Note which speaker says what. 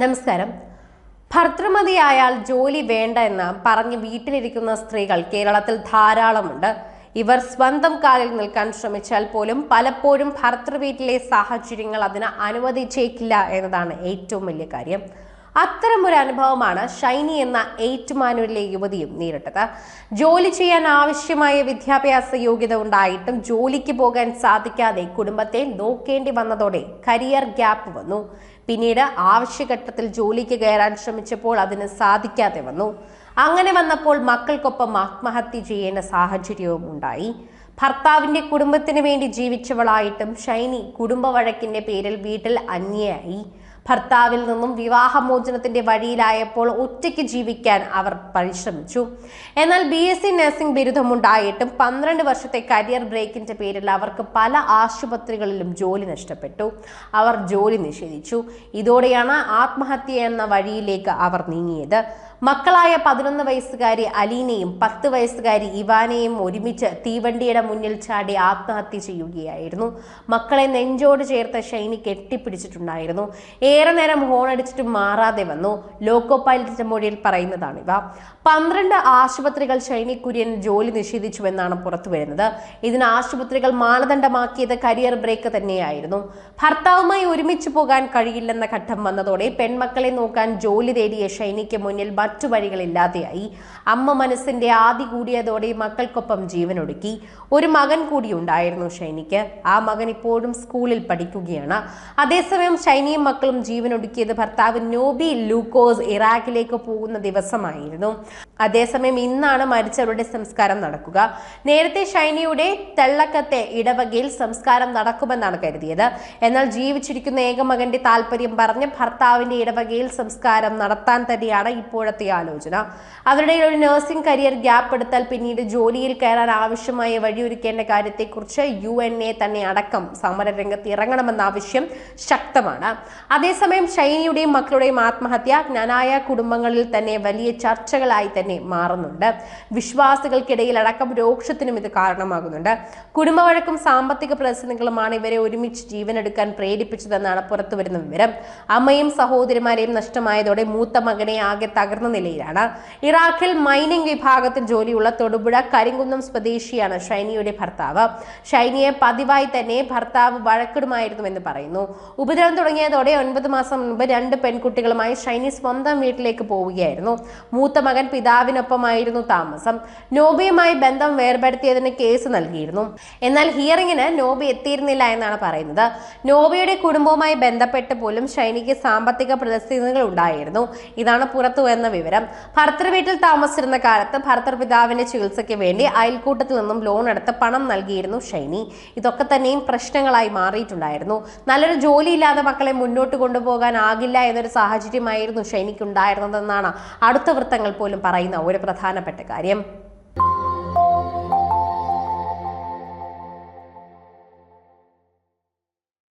Speaker 1: നമസ്കാരം. ഭർത്തൃമതിയായാൽ ജോലി വേണ്ട എന്ന് പറഞ്ഞ് വീട്ടിലിരിക്കുന്ന സ്ത്രീകൾ കേരളത്തിൽ ധാരാളമുണ്ട്. ഇവർ സ്വന്തം കാലിൽ നിൽക്കാൻ ശ്രമിച്ചാൽ പോലും പലപ്പോഴും ഭർത്തൃ വീട്ടിലെ സാഹചര്യങ്ങൾ അതിന് അനുവദിച്ചേക്കില്ല എന്നതാണ് ഏറ്റവും വലിയ കാര്യം. അത്തരമൊരു അനുഭവമാണ് ഷൈനി എന്ന എയ്റ്റ് മാനുവലിലെ യുവതിയും നേരിട്ടത്. ജോലി ചെയ്യാൻ ആവശ്യമായ വിദ്യാഭ്യാസ യോഗ്യത ഉണ്ടായിട്ടും ജോലിക്ക് പോകാൻ സാധിക്കാതെ കുടുംബത്തെ നോക്കേണ്ടി വന്നതോടെ കരിയർ ഗ്യാപ്പ് വന്നു. പിന്നീട് ആവശ്യഘട്ടത്തിൽ ജോലിക്ക് കയറാൻ ശ്രമിച്ചപ്പോൾ അതിന് സാധിക്കാതെ വന്നു. അങ്ങനെ വന്നപ്പോൾ മക്കൾക്കൊപ്പം ആത്മഹത്യ ചെയ്യേണ്ട സാഹചര്യവും ഉണ്ടായി. ഭർത്താവിന്റെ കുടുംബത്തിന് വേണ്ടി ജീവിച്ചവളായിട്ടും ഷൈനി കുടുംബ വഴക്കിന്റെ പേരിൽ വീട്ടിൽ അന്യയായി ഭർത്താവിൽ നിന്നും വിവാഹമോചനത്തിന്റെ വഴിയിലായപ്പോൾ ഒറ്റയ്ക്ക് ജീവിക്കാൻ അവർ പരിശ്രമിച്ചു. എന്നാൽ ബി എസ് സി നഴ്സിംഗ് ബിരുദമുണ്ടായിട്ടും പന്ത്രണ്ട് വർഷത്തെ കരിയർ ബ്രേക്കിന്റെ പേരിൽ അവർക്ക് പല ആശുപത്രികളിലും ജോലി നഷ്ടപ്പെട്ടു. അവർ ജോലി നിഷേധിച്ചു. ഇതോടെയാണ് ആത്മഹത്യ എന്ന വഴിയിലേക്ക് അവർ നീങ്ങിയത്. മക്കളായ പതിനൊന്ന് വയസ്സുകാരി അലീനയും പത്ത് വയസ്സുകാരി ഇവാനയും ഒരുമിച്ച് തീവണ്ടിയുടെ മുന്നിൽ ചാടി ആത്മഹത്യ ചെയ്യുകയായിരുന്നു. മക്കളെ നെഞ്ചോട് ചേർത്ത് ഷൈനി കെട്ടിപ്പിടിച്ചിട്ടുണ്ടായിരുന്നു. ഏറെ നേരം ഹോൺ മാറാതെ വന്നു. ലോക്കോ പൈലറ്റിന്റെ മൊഴിയിൽ പറയുന്നതാണിവ. പന്ത്രണ്ട് ആശുപത്രികൾ ഷൈനി കുര്യൻ ജോലി നിഷേധിച്ചുവെന്നാണ് പുറത്തു വരുന്നത്. ഇതിന് ആശുപത്രികൾ മാനദണ്ഡമാക്കിയത് കരിയർ ബ്രേക്ക് തന്നെയായിരുന്നു. ഭർത്താവുമായി ഒരുമിച്ച് പോകാൻ കഴിയില്ലെന്ന ഘട്ടം വന്നതോടെ പെൺമക്കളെ നോക്കാൻ ജോലി തേടിയ ഷൈനിക്ക് മുന്നിൽ മറ്റു വഴികളില്ലാതെയായി. അമ്മ മനസ്സിന്റെ ആദി കൂടിയതോടെ മക്കൾക്കൊപ്പം ജീവനൊടുക്കി. ഒരു മകൻ കൂടി ഉണ്ടായിരുന്നു ഷൈനിക്ക്. ആ മകൻ ഇപ്പോഴും സ്കൂളിൽ പഠിക്കുകയാണ്. അതേസമയം ഷൈനിയും മക്കളും ജീവനൊടുക്കിയത് ഭർത്താവ് നോബി ലൂക്കോസ് ഇറാഖിലേക്ക് പോകുന്ന ദിവസമായിരുന്നു. അതേസമയം ഇന്നാണ് മരിച്ചവരുടെ സംസ്കാരം നടക്കുക. നേരത്തെ ഷൈനിയുടെ തെള്ളക്കത്തെ ഇടവകയിൽ സംസ്കാരം നടക്കുമെന്നാണ് കരുതിയത്. എന്നാൽ ജീവിച്ചിരിക്കുന്ന ഏകമകന്റെ താല്പര്യം പറഞ്ഞ് ഭർത്താവിന്റെ ഇടവകയിൽ സംസ്കാരം നടത്താൻ തന്നെയാണ് ഇപ്പോഴത്തെ ആലോചന. അവരുടെ ഒരു നഴ്സിംഗ് കരിയർ ഗ്യാപ്പ് എടുത്താൽ പിന്നീട് ജോലിയിൽ കയറാൻ ആവശ്യമായ വഴിയൊരുക്കേണ്ട കാര്യത്തെക്കുറിച്ച് യു എൻ എ തന്നെ അടക്കം സമരരംഗത്ത് ഇറങ്ങണമെന്ന ആവശ്യം ശക്തമാണ്. അതേസമയം ഷൈനിയുടെയും മക്കളുടെയും ആത്മഹത്യ ജ്ഞാനായ കുടുംബങ്ങളിൽ തന്നെ വലിയ ചർച്ചകളായി തന്നെ മാറുന്നുണ്ട്. വിശ്വാസികൾക്കിടയിൽ അടക്കം രോക്ഷത്തിനും ഇത് കാരണമാകുന്നുണ്ട്. കുടുംബവഴക്കും സാമ്പത്തിക പ്രതിസന്ധികളുമാണ് ഇവരെ ഒരുമിച്ച് ജീവനെടുക്കാൻ പ്രേരിപ്പിച്ചതെന്നാണ് പുറത്തുവരുന്ന വിവരം. അമ്മയും സഹോദരിമാരെയും നഷ്ടമായതോടെ മൂത്ത മകനെ ആകെ തകർന്ന നിലയിലാണ്. ഇറാഖിൽ മൈനിങ് വിഭാഗത്തിൽ ജോലിയുള്ള തൊടുപുഴ കരിങ്കുന്നം സ്വദേശിയാണ് ഷൈനിയുടെ ഭർത്താവ്. ഷൈനിയെ പതിവായി തന്നെ ഭർത്താവ് വഴക്കിടുമായിരുന്നുവെന്ന് പറയുന്നു. ഉപദ്രവം തുടങ്ങിയതോടെ ഒൻപത് മാസം മുൻപ് രണ്ട് പെൺകുട്ടികളുമായി ഷൈനി സ്വന്തം വീട്ടിലേക്ക് പോവുകയായിരുന്നു. മൂത്ത മകൻ പിതാവിനൊപ്പമായിരുന്നു താമസം. നോബിയുമായി ബന്ധം വേർപെടുത്തിയതിന് കേസ് നൽകിയിരുന്നു. എന്നാൽ ഹിയറിംഗിന് നോബി എത്തിയിരുന്നില്ല എന്നാണ് പറയുന്നത്. നോബിയുടെ കുടുംബവുമായി ബന്ധപ്പെട്ട് പോലും ഷൈനിക്ക് സാമ്പത്തിക പ്രതിസന്ധികൾ ഉണ്ടായിരുന്നു. ഇതാണ് പുറത്തു വന്ന വിവരം. ഭർത്തൃ വീട്ടിൽ താമസിച്ചിരുന്ന കാലത്ത് ഭർത്തൃ പിതാവിന്റെ ചികിത്സയ്ക്ക് വേണ്ടി അയൽക്കൂട്ടത്തിൽ നിന്നും ലോൺ എടുത്ത് പണം നൽകിയിരുന്നു ഷൈനി. ഇതൊക്കെ തന്നെയും പ്രശ്നങ്ങളായി മാറിയിട്ടുണ്ടായിരുന്നു. നല്ലൊരു ജോലിയില്ലാതെ മക്കളെ മുന്നോട്ട് കൊണ്ടുപോകാനാകില്ല എന്നൊരു സാഹചര്യമായിരുന്നു ഷൈനിക്ക് ഉണ്ടായിരുന്നതെന്നാണ് അടുത്ത വൃത്തങ്ങൾ പോലും പറയുന്ന ഒരു പ്രധാനപ്പെട്ട കാര്യം.